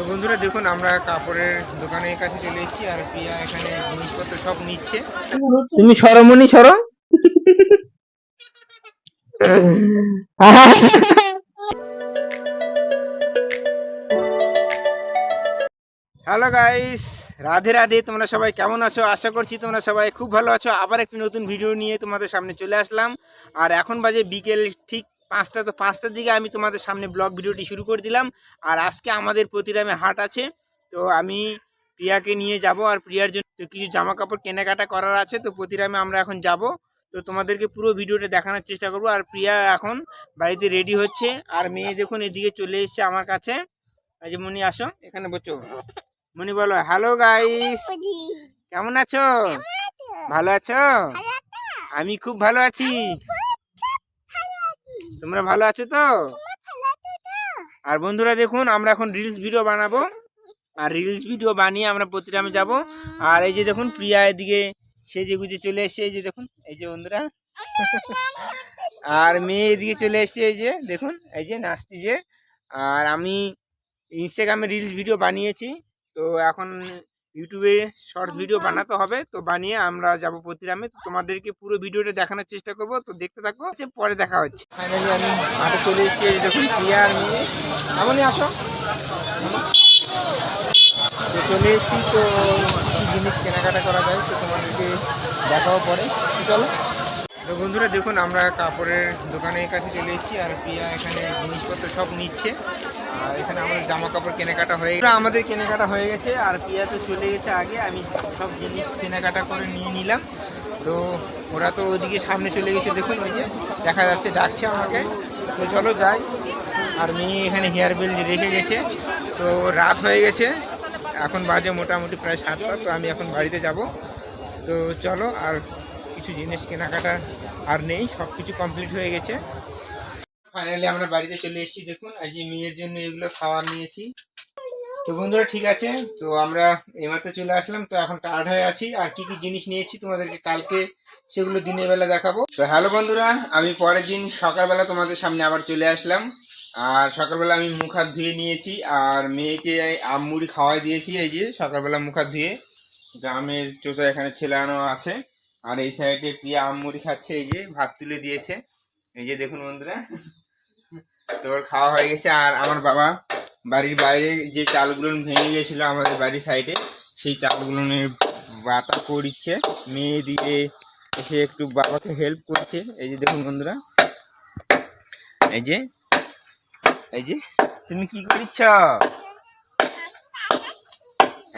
তো বন্ধুরা দেখুন আমরা কাপড়ের দোকানের কাছে চলে এসেছি আর প্রিয়া এখানে জিনিসপত্র সব নিচ্ছে। তুমি সরমনি সর? হ্যালো গাইস রাধে রাধে তোমরা সবাই কেমন আছো? আশা করছি তোমরা সবাই খুব ভালো আছো। আবার একটি নতুন ভিডিও নিয়ে তোমাদের সামনে চলে আসলাম। আর এখন বাজে বিকেল ঠিক পাঁচটা তো পাঁচটার দিকে আমি তোমাদের সামনে ব্লগ ভিডিওটি শুরু করে দিলাম। আর আজকে আমাদের প্রতিরামে হাট আছে তো আমি প্রিয়াকে নিয়ে যাব আর প্রিয়ার জন্য কিছু জামা কাপড় কেনাকাটা করার আছে তো প্রতিরামে আমরা এখন যাব। তো তোমাদেরকে পুরো ভিডিওটা দেখানোর চেষ্টা করব। আর প্রিয়া এখন বাড়িতে রেডি হচ্ছে আর মেয়ে দেখুন এদিকে চলে এসছে আমার কাছে। এই যে মনি আসো এখানে বসো। মনি বলো হ্যালো গাইস কেমন আছো? ভালো আছো? আমি খুব ভালো আছি। তোমরা ভালো আছো তো? আর বন্ধুরা দেখুন, আমরা এখন রিলস ভিডিও বানাবো। আর রিলস ভিডিও বানিয়ে আমরা প্রতিরামে যাব। আর এই যে দেখুন, প্রিয়া এদিকে সেজে গুজে চলে এসছে। এই যে দেখুন, এই যে বন্ধুরা। আর মেয়ে এদিকে চলে এসছে, এই যে দেখুন, এই যে নাচতি যে। আর আমি ইনস্টাগ্রামে রিলস ভিডিও বানিয়েছি। তো এখন ইউটিউবে শর্ট ভিডিও বানাতে হবে তো বানিয়ে আমরা যাব প্রতিরামে। তো তোমাদেরকে পুরো ভিডিওটা দেখানোর চেষ্টা করব তো দেখতে থাকো যে পরে দেখা হচ্ছে। ফাইনালি আমি মাঠে চলে এসেছি দেখুন প্রিয়া আর মেয়ে এমনই আসো। তো চলে এসেছি তো কী জিনিস কেনাকাটা করা যায় তো তোমাদেরকে দেখাও পরে। চলো। তো বন্ধুরা দেখুন, আমরা কাপড়ের দোকানের কাছে চলে এসেছি আর পিয়া এখানে জিনিসপত্র সব নিচ্ছে। আর এখানে আমাদের জামা কাপড় কেনাকাটা হয়ে গেছে। আমাদের কেনাকাটা হয়ে গেছে আর প্রিয়া তো চলে গেছে আগে। আমি সব জিনিস কেনাকাটা করে নিয়ে নিলাম। তো ওরা তো ওদিকে সামনে চলে গেছে, দেখুন ওই যে দেখা যাচ্ছে, ডাকছে আমাকে। তো চলো যাই। আর মেয়ে এখানে হেয়ার বেল্ট রেখে গেছে। তো রাত হয়ে গেছে। এখন বাজে মোটামুটি প্রায় সাতটা, তো আমি এখন বাড়িতে যাব। তো চলো আর কিছু জিনিস কেনাকাটা আর নেই সব কিছু কমপ্লিট হয়ে গেছে। ফাইনালি আমরা বাড়িতে চলে এসেছি, দেখুন, আজ মেয়ের জন্য এগুলো খাবার নিয়েছি। তো বন্ধুরা, ঠিক আছে, তো আমরা এইমাত্র চলে আসলাম, তো এখন টায়ার্ড হয়ে আছি। আর কি কি জিনিস নিয়েছি তোমাদেরকে কালকে, সেগুলো দিনের বেলা দেখাবো। তো হ্যালো বন্ধুরা, আমি পরের দিন সকালবেলা তোমাদের সামনে আবার চলে আসলাম। আর সকালবেলা আমি মুখ হাত ধুয়ে নিয়েছি, আর মেয়েকে আমমুড়ি খাওয়াই দিয়েছি, এই যে সকালবেলা মুখ হাত ধুয়ে। গ্রামের চোচা এখানে ছেলানো আছে। আর এই সাইডে প্রিয়া আমমুড়ি খাচ্ছে, এই যে ভাত তুলে দিয়েছে। এই যে দেখুন বন্ধুরা তোর খাওয়া হয়ে গেছে। আর আমার বাবা বাড়ির বাইরে যে চালগুলো ভেঙে গেছিল আমাদের বাড়ির সাইডে, সেই চালগুলো বাতা করিচ্ছে। মেয়ে দিয়ে এসে একটু বাবাকে হেল্প করছে। এই যে দেখুন বন্ধুরা, এই যে এই যে, তুমি কি করিচ্ছ?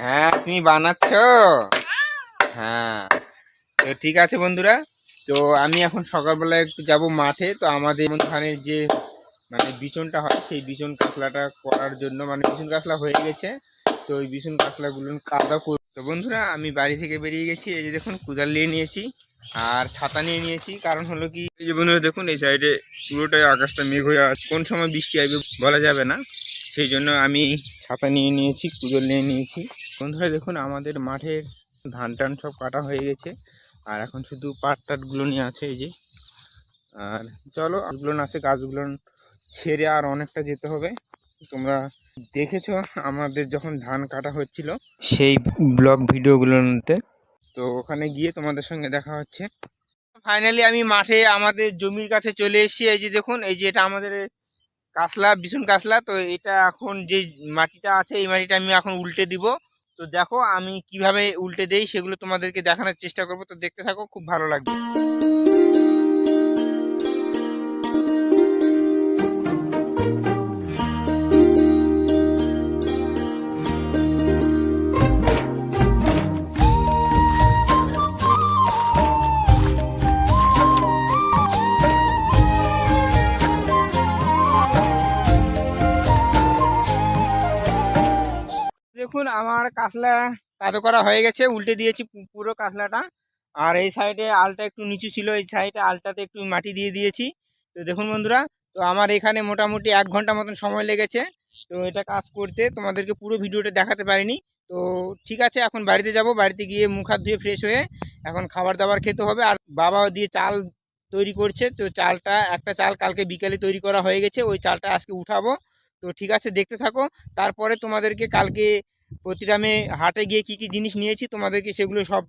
হ্যাঁ তুমি বানাচ্ছ? হ্যাঁ। তো ঠিক আছে বন্ধুরা। তো আমি এখন সকালবেলা একটু যাব মাঠে। তো আমাদের ধানের যে মানে বিচনটা হয়, সেই বিচন কাতলাটা করার জন্য মানে বিচন কাতলা হয়ে গেছে। তো ওই বিচন কাতলাগুলো কাদা কর তো বন্ধুরা, আমি বাড়ি থেকে বেরিয়ে গেছি। এই যে দেখুন, কুদাল নিয়ে নিয়েছি আর ছাতা নিয়ে নিয়েছি। কারণ হলো কি, এই যে বন্ধুরা দেখুন, এই সাইডে পুরোটাই আকাশটা মেঘ হয়ে আছে। কোন সময় বৃষ্টি আসবে বলা যাবে না। সেই জন্য আমি ছাতা নিয়ে নিয়েছি, কুদল নিয়ে নিয়েছি। বন্ধুরা দেখুন, আমাদের মাঠের ধান টান সব কাটা হয়ে গেছে। আর এখন শুধু পাট টাটগুলো নিয়ে আছে এই যে। আর চলো গাছগুলো আছে, গাছগুলো ছেড়ে আর অনেকটা যেতে হবে। তোমরা দেখেছ আমাদের যখন ধান কাটা হচ্ছিল সেই ব্লগ ভিডিওগুলোতে। তো ওখানে গিয়ে তোমাদের সঙ্গে দেখা হচ্ছে। ফাইনালি আমি মাঠে আমাদের জমির কাছে চলে এসেছি। এই যে দেখুন, এই যে এটা আমাদের কাসলা, ভীষণ কাসলা। তো এটা এখন যে মাটিটা আছে, এই মাটিটা আমি এখন উল্টে দিব। তো দেখো, আমি কীভাবে উল্টে দেই সেগুলো তোমাদেরকে দেখানোর চেষ্টা করব। তো দেখতে থাকো, খুব ভালো লাগবে। দেখুন, আমার কাসলা কাদো করা হয়ে গেছে, উল্টে দিয়েছি পুরো কাসলাটা আর এই সাইডে আলটা একটু নিচু ছিল, এই সাইডে আলটাতে একটু মাটি দিয়ে দিয়েছি। তো দেখুন বন্ধুরা, তো আমার এখানে মোটামুটি এক ঘণ্টা মতন সময় লেগেছে। তো এটা কাজ করতে তোমাদেরকে পুরো ভিডিওটা দেখাতে পারিনি। তো ঠিক আছে, এখন বাড়িতে যাব। বাড়িতে গিয়ে মুখ হাত ধুয়ে ফ্রেশ হয়ে এখন খাবার দাবার খেতে হবে। আর বাবা দিয়ে চাল তৈরি করছে। তো চালটা, একটা চাল কালকে বিকালে তৈরি করা হয়ে গেছে। ওই চালটা আজকে উঠাবো। তো ঠিক আছে, দেখতে থাকো। তারপরে তোমাদেরকে কালকে প্রতিরামে হাটে গিয়ে কি কি জিনিস নিয়েছি, তোমাদেরকে সেগুলো সব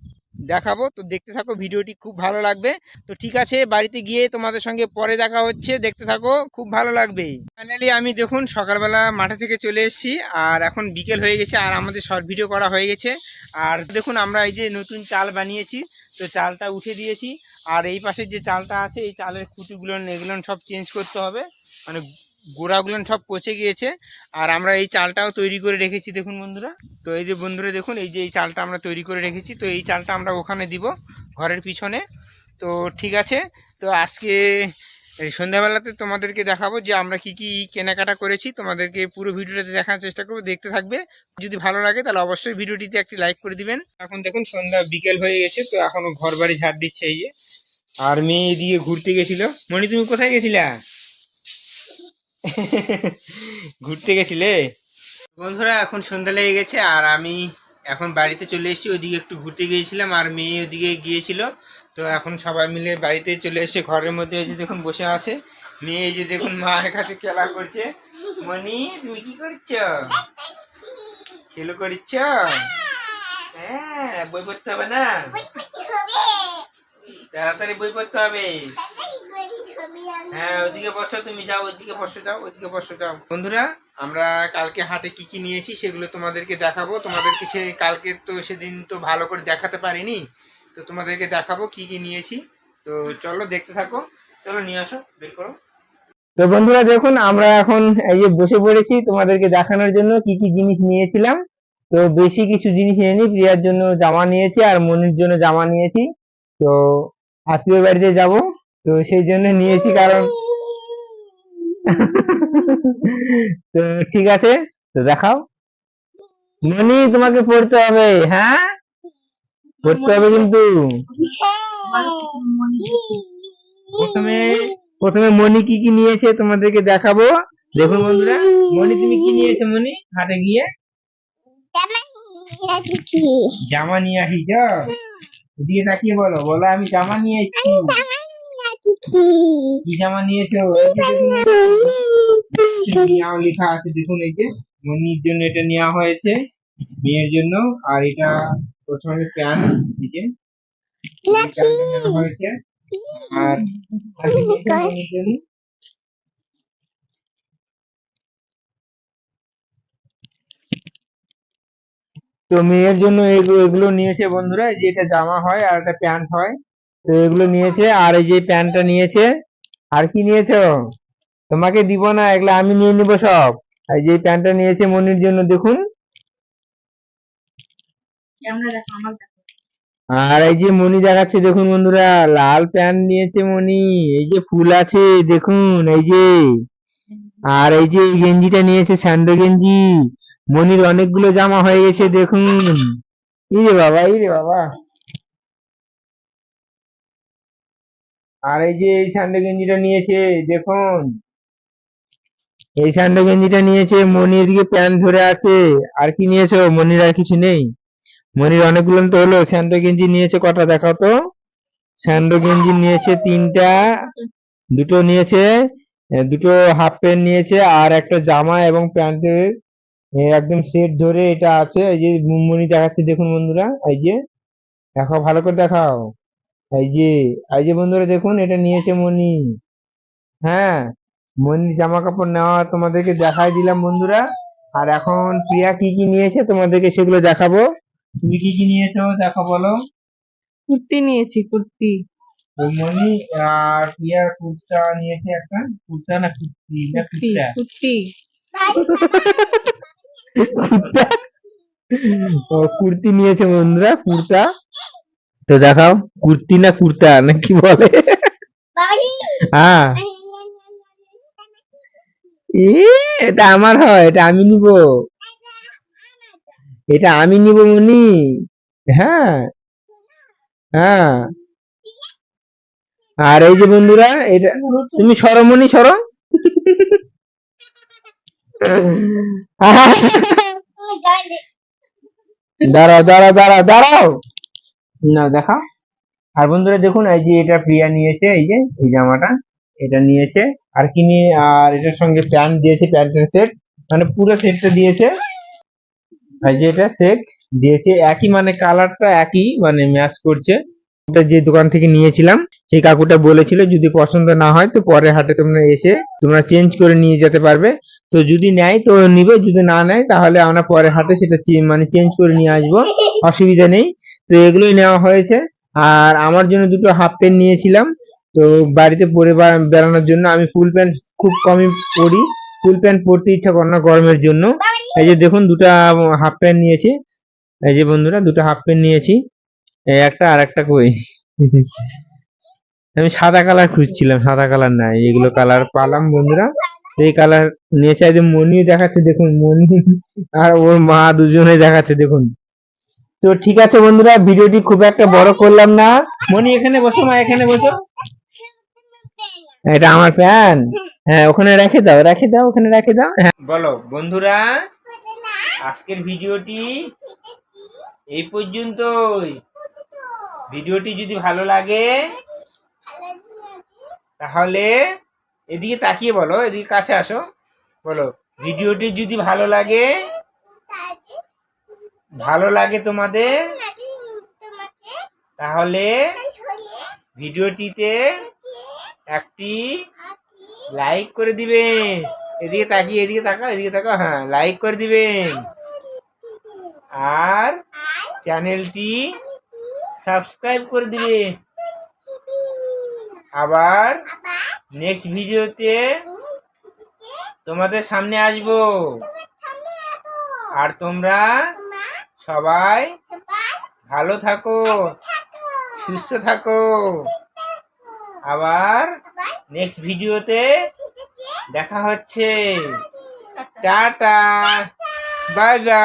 দেখাবো। তো দেখতে থাকো, ভিডিওটি খুব ভালো লাগবে। তো ঠিক আছে, বাড়িতে গিয়ে তোমাদের সঙ্গে পরে দেখা হচ্ছে। দেখতে থাকো, খুব ভালো লাগবে। ফাইনালি আমি দেখুন সকালবেলা মাঠে থেকে চলে এসেছি, আর এখন বিকেল হয়ে গেছে, আর আমাদের শর্ট ভিডিও করা হয়ে গেছে। আর দেখুন, আমরা এই যে নতুন চাল বানিয়েছি, তো চালটা উঠে দিয়েছি। আর এই পাশে যে চালটা আছে, এই চালের খুঁটিগুলো, এগুলো সব চেঞ্জ করতে হবে। মানে গোড়াগুলো সব পচে গিয়েছে, আর আমরা এই চালটাও তৈরি করে রেখেছি, দেখুন বন্ধুরা। তো এই যে বন্ধুরা, দেখুন, এই যে এই চালটা আমরা তৈরি করে রেখেছি, তো এই চালটা আমরা ওখানে দিব ঘরের পিছনে। তো ঠিক আছে, তো আজকে সন্ধ্যাবেলাতে তোমাদেরকে দেখাবো যে আমরা কি কি কেনাকাটা করেছি। তোমাদেরকে পুরো ভিডিওটাতে দেখার চেষ্টা করব, দেখতে থাকবে। যদি ভালো লাগে, তাহলে অবশ্যই ভিডিওটিতে একটি লাইক করে দিবেন। এখন দেখুন, সন্ধ্যা বিকেল হয়ে গেছে, তো এখনও ঘর বাড়ি ঝাড় দিচ্ছে এই যে। আর মেয়ে এদিকে ঘুরতে গেছিল। মনি তুমি কোথায় গেছিলা? ঘুরতে গেছিলে? বন্ধুরা এখন সন্ধ্যা লেগে গেছে আর আমি এখন বাড়িতে চলে এসেছি। ওদিকে একটু ঘুরতে গিয়েছিলাম আর মেয়ে ওদিকে গিয়েছিল। তো এখন সবাই মিলে বাড়িতে চলে এসে ঘরের মধ্যে এই যে দেখুন বসে আছে। মেয়ে এই যে দেখুন মায়ের কাছে খেলা করছে। মনি তুমি কি করছ? খেলো করছ? হ্যাঁ বই পড়তে হবে না? তাড়াতাড়ি বই পড়তে হবে। হ্যাঁ বন্ধুরা, আমরা কালকে হাটে কি কি নিয়েছি সেগুলো তোমাদেরকে দেখাবো। তোমাদেরকে সে কালকে তো সেদিন তো ভালো করে দেখাতে পারিনি। তো তোমাদেরকে দেখাবো কি কি নিয়েছি। তো চলো, দেখতে থাকো। চলো, নিয়ে আসো, বের করো। তো বন্ধুরা, দেখুন, আমরা এখন এই যে বসে পড়েছি তোমাদেরকে দেখানোর জন্য কি কি জিনিস নিয়েছিলাম। তো বেশি কিছু জিনিস নিয়ে প্রিয়ার জন্য জামা নিয়েছি আর মনির জন্য জামা নিয়েছি। তো আত্মীয় বাড়িতে যাব। তো সেই জন্য নিয়েছি কারণ তো ঠিক আছে, তো দেখাও। মনি তোমাকে পড়তে হবে হ্যাঁ? পড়তে হবে কিন্তু। প্রথমে প্রথমে মনি কি কি নিয়েছে তোমাদেরকে দেখাবো। দেখুন বন্ধুরা, মনি, তুমি কি নিয়েছো মনি? হাটে গিয়ে। জামা নিয়ে আসিছ এদিকে তাকিয়ে বলো বলো আমি জামা নিয়ে এসেছি। কি জামা নিয়েছো দেখুন, নেওয়া লেখা আছে দেখুন এই যে। মনির জন্য এটা নেওয়া হয়েছে মেয়ের জন্য। আর এটা প্রথমে প্যান্ট এই যে নেওয়া হয়েছে। আর নিয়েছো? তো মেয়ের জন্য এগুলো নিয়েছে বন্ধুরা যে এটা জামা হয় আর একটা প্যান্ট হয়। তো এগুলো নিয়েছে আর এই যে প্যান্টটা নিয়েছে আর কি নিয়েছো? তোমাকে দিব না এগুলো আমি নিয়ে নিব সব। এই যে প্যান্টটা নিয়েছে মনির জন্য দেখুন। আর এই যে মনি দেখাচ্ছে দেখুন বন্ধুরা লাল প্যান্ট নিয়েছে মনি এই যে ফুল আছে দেখুন এই যে। আর এই যে গেঞ্জিটা নিয়েছে স্যান্ডো গেঞ্জি মনির অনেকগুলো জামা হয়ে গেছে দেখুন। ইরে বাবা ইরে বাবা। আর এই যে এই স্যান্ডো গেঞ্জিটা নিয়েছে, দেখুন। এই স্যান্ডো গেঞ্জিটা নিয়েছে মনি এদিকে প্যান্ট ধরে আছে। আর কি নিয়েছো? মনির আর কিছু নেই? মনির অনেকগুলো তো হলো স্যান্ডো গেঞ্জি নিয়েছে কটা দেখাও তো। স্যান্ডো গেঞ্জি নিয়েছে তিনটা, দুটো নিয়েছে দুটো হাফ প্যান্ট নিয়েছে, আর একটা জামা এবং প্যান্টের একদম সেট ধরে এটা আছে। এই যে মনি দেখাচ্ছে, দেখুন বন্ধুরা, এই যে। দেখাও, ভালো করে দেখাও। এই যে এই যে বন্ধুরা দেখুন এটা নিয়েছে মনি। হ্যাঁ মনির জামা কাপড় নেওয়া তোমাদেরকে দেখাই দিলাম বন্ধুরা। আর এখন প্রিয়া কি কি নিয়েছে তোমাদেরকে সেগুলো দেখাবো। তুমি কি কি নিয়েছো দেখো বলো। কুর্তি নিয়েছি কুর্তি। মনি আর প্রিয়া কুর্তা নিয়েছে একটা। কুর্তা না কুর্তি? না কুর্তি কুর্তা। কুর্তি। কুর্তি নিয়েছে বন্ধুরা কুর্তা। তো দেখাও কুর্তি না কুর্তা না কি বলে? হ্যাঁ। এটা আমার হয় এটা আমি নিব। এটা আমি নিব মনি। হ্যাঁ। হ্যাঁ। আর এই যে বন্ধুরা এটা তুমি সরো মনি সরো। দাঁড়াও দাঁড়াও দাঁড়াও দাঁড়াও। না, দেখা। আর বন্ধুরা, দেখুন, এই যে এটা প্রিয়া নিয়েছে, এই যে এই জামাটা, এটা নিয়েছে। আর কি নিয়ে, আর এটার সঙ্গে প্যান্ট দিয়েছে, প্যান্টের সেট। মানে পুরো সেটটা দিয়েছে। এই যে এটা সেট দিয়েছে, একই মানে কালারটা একই মানে ম্যাচ করছে। ওটা যে দোকান থেকে নিয়েছিলাম, সেই কাকুটা বলেছিল, যদি পছন্দ না হয়, তো পরে হাটে তোমরা এসে তোমরা চেঞ্জ করে নিয়ে যেতে পারবে। তো যদি নেয়, তো নিবে, যদি না নেয়, তাহলে আমরা পরে হাটে সেটা মানে চেঞ্জ করে নিয়ে আসব। অসুবিধা নেই। তো এগুলোই নেওয়া হয়েছে। আর আমার জন্য দুটো হাফ প্যান্ট নিয়েছিলাম। তো বাড়িতে পরে বেড়ানোর জন্য আমি ফুল প্যান্ট খুব কমই পরি। ফুল প্যান্ট পরতে ইচ্ছা করে না গরমের জন্য। এই যে দেখুন দুটো হাফ প্যান্ট নিয়েছি। এই যে বন্ধুরা দুটো হাফ প্যান্ট নিয়েছি। একটা আর একটা কই? আমি সাদা কালার খুঁজছিলাম, সাদা কালার নাই। এগুলো কালার পালাম বন্ধুরা। এই কালার নিয়েছে। যে মনি দেখাচ্ছে, দেখুন মনি আর ওর মা দুজনে দেখাচ্ছে, দেখুন। তো ঠিক আছে বন্ধুরা ভিডিওটি খুব একটা বড় করলাম না। মনি এখানে বসো মা এখানে বসো। এটা আমার প্যান হ্যাঁ ওখানে রেখে দাও রেখে দাও ওখানে রেখে দাও। হ্যাঁ। বলো বন্ধুরা আজকের ভিডিওটি এই পর্যন্তই। ভিডিওটি যদি ভালো লাগে তাহলে এদিকে তাকিয়ে বলো এদিকে কাছে আসো। বলো ভিডিওটি যদি ভালো লাগে ভালো লাগে তোমাদের? তাহলে ভিডিওটিতে একটি লাইক করে দিবেন এদিকে তাকিয়ে, এদিকে তাকাও এদিকে তাকাও। হ্যাঁ লাইক করে দিবেন আর চ্যানেলটি সাবস্ক্রাইব করে দিবেন আবার নেক্সট ভিডিওতে তোমাদের সামনে আসব। আর তোমরা সবাই ভালো থাকো সুস্থ থাকো। আবার নেক্সট ভিডিওতে দেখা হচ্ছে। টাটা। Bye bye